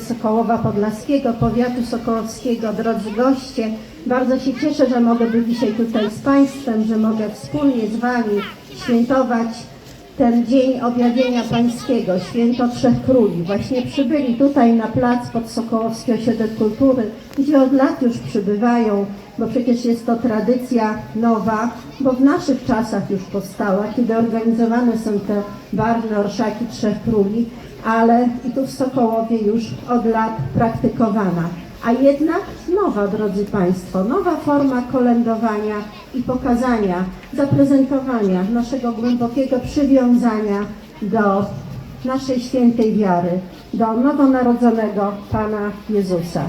Sokołowa Podlaskiego, powiatu sokołowskiego, drodzy goście. Bardzo się cieszę, że mogę być dzisiaj tutaj z Państwem, że mogę wspólnie z Wami świętować ten Dzień Objawienia Pańskiego, Święto Trzech Króli. Właśnie przybyli tutaj na plac pod Sokołowski Ośrodek Kultury, gdzie od lat już przybywają, bo przecież jest to tradycja nowa, bo w naszych czasach już powstała, kiedy organizowane są te barwne orszaki Trzech Króli, ale i tu w Sokołowie już od lat praktykowana. A jednak nowa, drodzy Państwo, nowa forma kolędowania i pokazania, zaprezentowania naszego głębokiego przywiązania do naszej świętej wiary, do nowonarodzonego Pana Jezusa.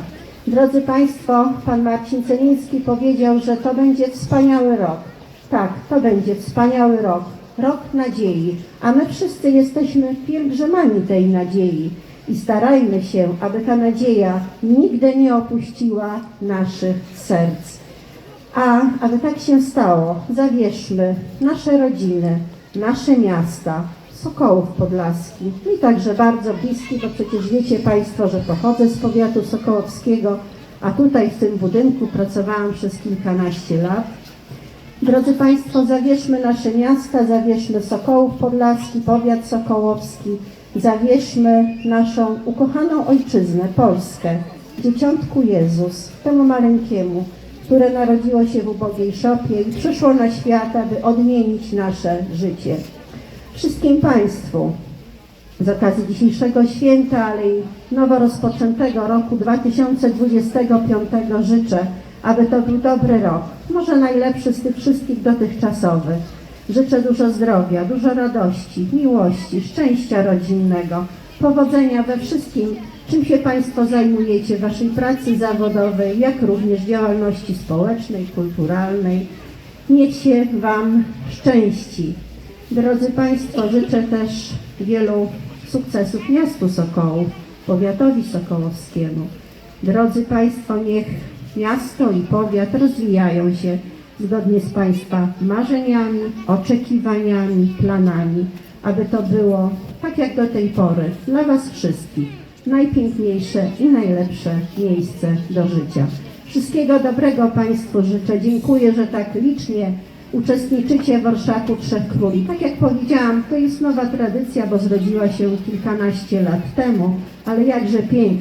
Drodzy Państwo, Pan Marcin Celiński powiedział, że to będzie wspaniały rok. Tak, to będzie wspaniały rok, rok nadziei, a my wszyscy jesteśmy pielgrzymami tej nadziei i starajmy się, aby ta nadzieja nigdy nie opuściła naszych serc. A aby tak się stało, zawierzmy nasze rodziny, nasze miasta, Sokołów Podlaski i także bardzo bliski, bo przecież wiecie Państwo, że pochodzę z powiatu sokołowskiego, a tutaj w tym budynku pracowałam przez kilkanaście lat. Drodzy Państwo, zawierzmy nasze miasta, zawierzmy Sokołów Podlaski, powiat sokołowski, zawierzmy naszą ukochaną ojczyznę, Polskę, dzieciątku Jezus, temu maleńkiemu, które narodziło się w ubogiej szopie i przyszło na świat, aby odmienić nasze życie. Wszystkim Państwu z okazji dzisiejszego święta, ale i nowo rozpoczętego roku 2025 życzę, aby to był dobry rok, może najlepszy z tych wszystkich dotychczasowych. Życzę dużo zdrowia, dużo radości, miłości, szczęścia rodzinnego, powodzenia we wszystkim, czym się Państwo zajmujecie, w Waszej pracy zawodowej, jak również działalności społecznej, kulturalnej. Niech się Wam szczęści. Drodzy Państwo, życzę też wielu sukcesów miastu Sokołów, powiatowi sokołowskiemu. Drodzy Państwo, niech miasto i powiat rozwijają się zgodnie z Państwa marzeniami, oczekiwaniami, planami, aby to było, tak jak do tej pory, dla Was wszystkich najpiękniejsze i najlepsze miejsce do życia. Wszystkiego dobrego Państwu życzę. Dziękuję, że tak licznie uczestniczycie w Orszaku Trzech Króli. Tak jak powiedziałam, to jest nowa tradycja, bo zrodziła się kilkanaście lat temu, ale jakże pięknie.